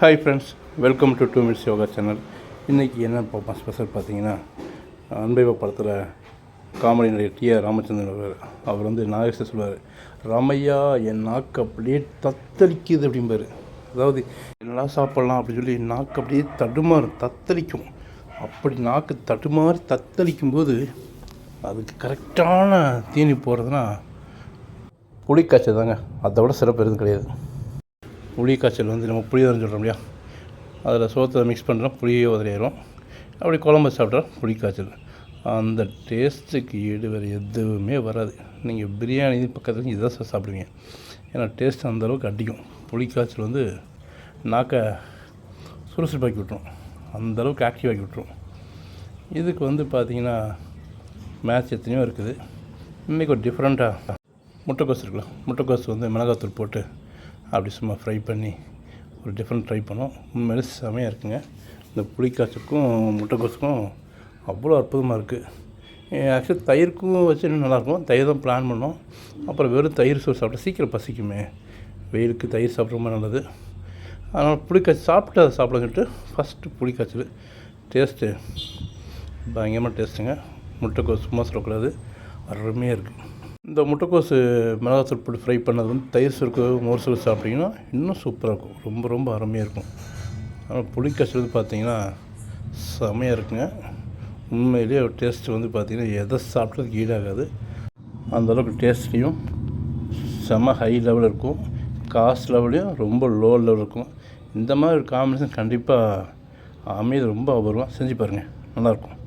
Hi friends welcome to two minutes Yoga channel இன்றைக்கி என்ன பார்ப்போம்? ஸ்பெஷல் பார்த்தீங்கன்னா அன்பைவ படத்தில் காமெடி நடிகர் டி ஆர் ராமச்சந்திரன் அவர் அவர் வந்து நாகேஷ் சொல்லுவார் ராமையா என் நாக்கு அப்படியே தத்தளிக்குது அப்படிம்பார். அதாவது என்னடா சாப்பிட்லாம்? அப்படின்னு சொல்லி நாக்கு அப்படியே தடுமாறும் தத்தளிக்கும். அப்படி நாக்கு தடுமாறி தத்தளிக்கும் போது அதுக்கு கரெக்டான தீனி போகிறதுனா புளிக்காய்ச்சல் தாங்க. அதை விட சிறப்பு எதுவும் கிடையாது. புளி காய்ச்சல் வந்து நம்ம புளியோதரம் சொல்கிறோம் இல்லையா? அதில் சோத்தை மிக்ஸ் பண்ணுறோம் புளியே உதறிடும். அப்படி குழம்பு சாப்பிட்டா புளி காய்ச்சல் அந்த டேஸ்ட்டுக்கு ஈடு வேறு எதுவுமே வராது. நீங்கள் பிரியாணி பக்கத்தில் இதை சார் சாப்பிடுவீங்க. ஏன்னா டேஸ்ட் அந்தளவுக்கு அடிக்கும் புளி காய்ச்சல் வந்து நாக்கை சுறுசுறுப்பாக்கி விட்ரும் அந்தளவுக்கு ஆக்டிவ் ஆக்கி விட்டுரும். இதுக்கு வந்து பார்த்தீங்கன்னா மேட்ச் எத்தனையோ இருக்குது. இன்றைக்கி ஒரு டிஃப்ரெண்ட்டாக முட்டைக்கோஸ் இருக்குல்ல? முட்டைக்கோஸ் வந்து மிளகாத்தூள் போட்டு அப்படி சும்மா ஃப்ரை பண்ணி ஒரு டிஃப்ரெண்ட் ட்ரை பண்ணோம். உண்மையிலே செமையாக இருக்குங்க. இந்த புளிக்காய்ச்சுக்கும் முட்டைக்கோஸுக்கும் அவ்வளோ அற்புதமாக இருக்குது ஆக்சுவலி தயிருக்கும் வச்சு இன்னும் நல்லாயிருக்கும். தயிர் தான் பிளான் பண்ணோம். அப்புறம் வெறும் தயிர் சோறு சாப்பிட்டா சீக்கிரம் பசிக்குமே. வெயிலுக்கு தயிர் சாப்பிட்ற மாதிரி நல்லது. அதனால் புளிக்காய்ச்சி சாப்பிட்டு அதை சாப்பிட சொல்லிட்டு ஃபஸ்ட்டு புளிக்காய்ச்சல் டேஸ்ட்டு பயங்கரமாக டேஸ்ட்டுங்க முட்டைக்கோஸ் சும்மா சொல்லக்கூடாது. அருமையாக இருக்குது இந்த முட்டைக்கோசு மிளகாத்தூள் போட்டு ஃப்ரை பண்ணது வந்து தயிர் சுருக்கு மோர் சுருக்கு சாப்பிட்டிங்கன்னா இன்னும் சூப்பராக இருக்கும். ரொம்ப ரொம்ப அருமையாக இருக்கும். ஆனால் புளிக்காய்ச்சல் வந்து பார்த்தீங்கன்னா செமையாக இருக்குங்க. உண்மையிலேயே டேஸ்ட் வந்து பார்த்திங்கன்னா எதை சாப்பிட்டதுக்கு ஈடாகாது. அந்தளவுக்கு டேஸ்ட்லேயும் செம ஹை லெவலில் இருக்கும். காஸ்ட் லெவலையும் ரொம்ப லோ லெவல் இருக்கும். இந்த மாதிரி ஒரு காம்பினேஷன் கண்டிப்பாக அமைதி ரொம்ப அபூர்வம் செஞ்சு பாருங்கள் நல்லாயிருக்கும்